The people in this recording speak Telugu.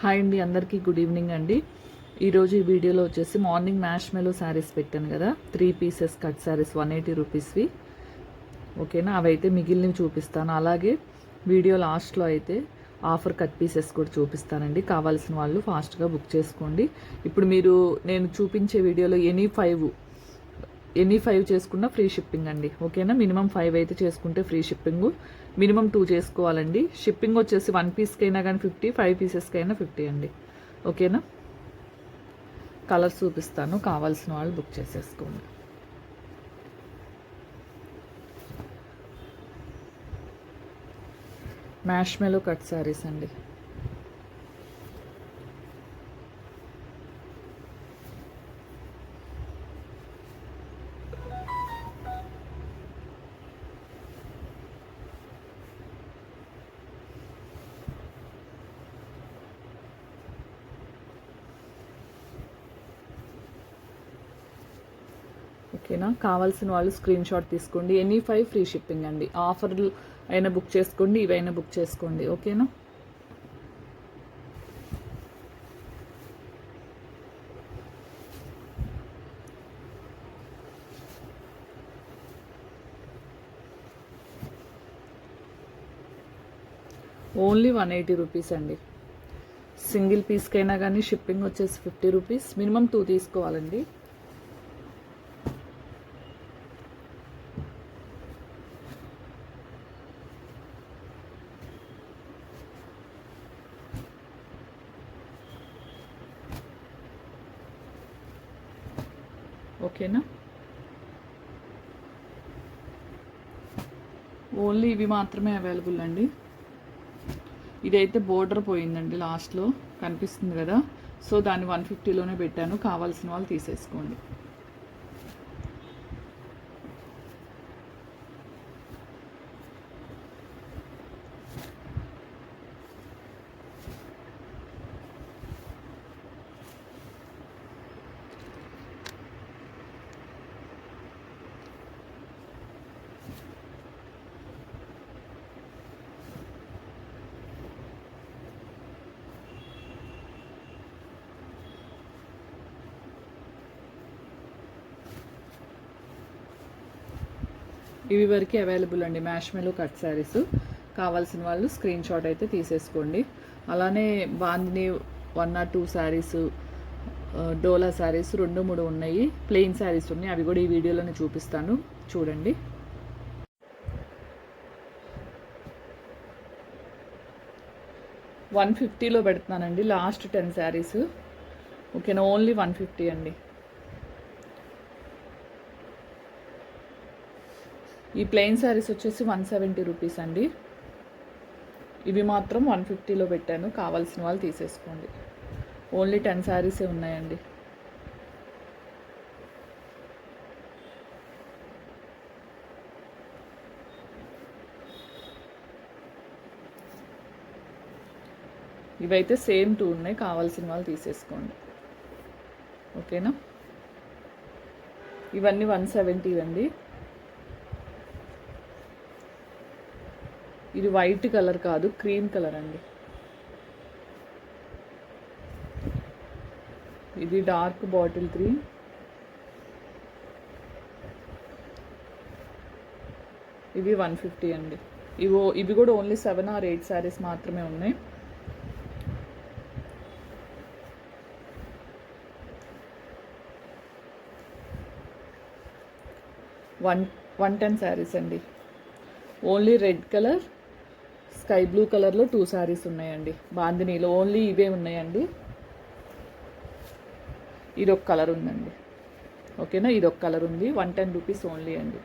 హాయ్ అండి అందరికీ గుడ్ ఈవినింగ్ అండి. ఈరోజు ఈ వీడియోలో వచ్చేసి మార్నింగ్ మ్యాష్ మెలో శారీస్ పెట్టాను కదా. Three pieces cut saris one eighty రూపీస్వి. ఓకేనా? అవైతే మిగిలినవి చూపిస్తాను. అలాగే వీడియో లాస్ట్లో అయితే ఆఫర్ కట్ పీసెస్ కూడా చూపిస్తానండి. కావాల్సిన వాళ్ళు ఫాస్ట్గా బుక్ చేసుకోండి. ఇప్పుడు మీరు నేను చూపించే వీడియోలో ఎనీ ఫైవ్ ఎనీ ఫైవ్ చేసుకున్న ఫ్రీ షిప్పింగ్ అండి. ఓకేనా? మినిమం ఫైవ్ అయితే చేసుకుంటే ఫ్రీ షిప్పింగ్ మినిమం టూ చేసుకోవాలండి. షిప్పింగ్ వచ్చేసి వన్ పీస్కి అయినా కానీ ఫిఫ్టీ ఫైవ్ పీసెస్కి అయినా ఫిఫ్టీ అండి. ఓకేనా? కలర్స్ చూపిస్తాను. కావాల్సిన వాళ్ళు బుక్ చేసేసుకోండి. మ్యాష్ మెలో కట్ శారీస్ అండి. ఓకేనా? కావాల్సిన వాళ్ళు స్క్రీన్ షాట్ తీసుకోండి. ఎనీ ఫైవ్ ఫ్రీ షిప్పింగ్ అండి. ఆఫర్లు అయినా బుక్ చేసుకోండి ఇవైనా బుక్ చేసుకోండి. ఓకేనా? ఓన్లీ వన్ ఎయిటీ రూపీస్ అండి. సింగిల్ పీస్కైనా కానీ షిప్పింగ్ వచ్చేసి ఫిఫ్టీ రూపీస్. మినిమం టూ తీసుకోవాలండి. ఓకేనా? ఓన్లీ ఇవి మాత్రమే అవైలబుల్ అండి. ఇదైతే బోర్డర్ పోయిందండి లాస్ట్లో. కనిపిస్తుంది కదా. సో దాన్ని వన్ ఫిఫ్టీలోనే పెట్టాను. కావాల్సిన వాళ్ళు తీసేసుకోండి. ఇవి వరకు అవైలబుల్ అండి. Mash mellow cut saris. కావాల్సిన వాళ్ళు స్క్రీన్ షాట్ అయితే తీసేసుకోండి. అలానే bandhani one or two saris dola saris రెండు మూడు ఉన్నాయి. ప్లెయిన్ శారీస్ ఉన్నాయి. అవి కూడా ఈ వీడియోలోనే చూపిస్తాను. చూడండి. వన్ ఫిఫ్టీలో పెడుతున్నానండి. Last ten saris. ఓకేనా? ఓన్లీ వన్ ఫిఫ్టీ అండి. ఈ ప్లెయిన్ శారీస్ వచ్చేసి వన్ సెవెంటీ రూపీస్ అండి. ఇవి మాత్రం వన్ ఫిఫ్టీలో పెట్టాను. కావాల్సిన వాళ్ళు తీసేసుకోండి. ఓన్లీ టెన్ శారీసే ఉన్నాయండి. ఇవైతే సేమ్ టూ ఉన్నాయి. కావాల్సిన వాళ్ళు తీసేసుకోండి. ఓకేనా? ఇవన్నీ వన్ సెవెంటీ అండి ఇది వైట్ కలర్ కాదు క్రీమ్ కలర్ అండి. ఇది డార్క్ బాటిల్ క్రీమ్ ఇవి వన్ ఫిఫ్టీ అండి. ఇవో ఇవి కూడా only seven or eight saris మాత్రమే ఉన్నాయి. వన్ వన్ టెన్ శారీస్ అండి. Only red colour sky blue కలర్లో టూ శారీస్ ఉన్నాయండి. బాందినీలో ఓన్లీ ఇవే ఉన్నాయండి. ఇది ఒక కలర్ ఉందండి. ఓకేనా? ఇది ఒక కలర్ ఉంది. వన్ టెన్ రూపీస్ ఓన్లీ అండి.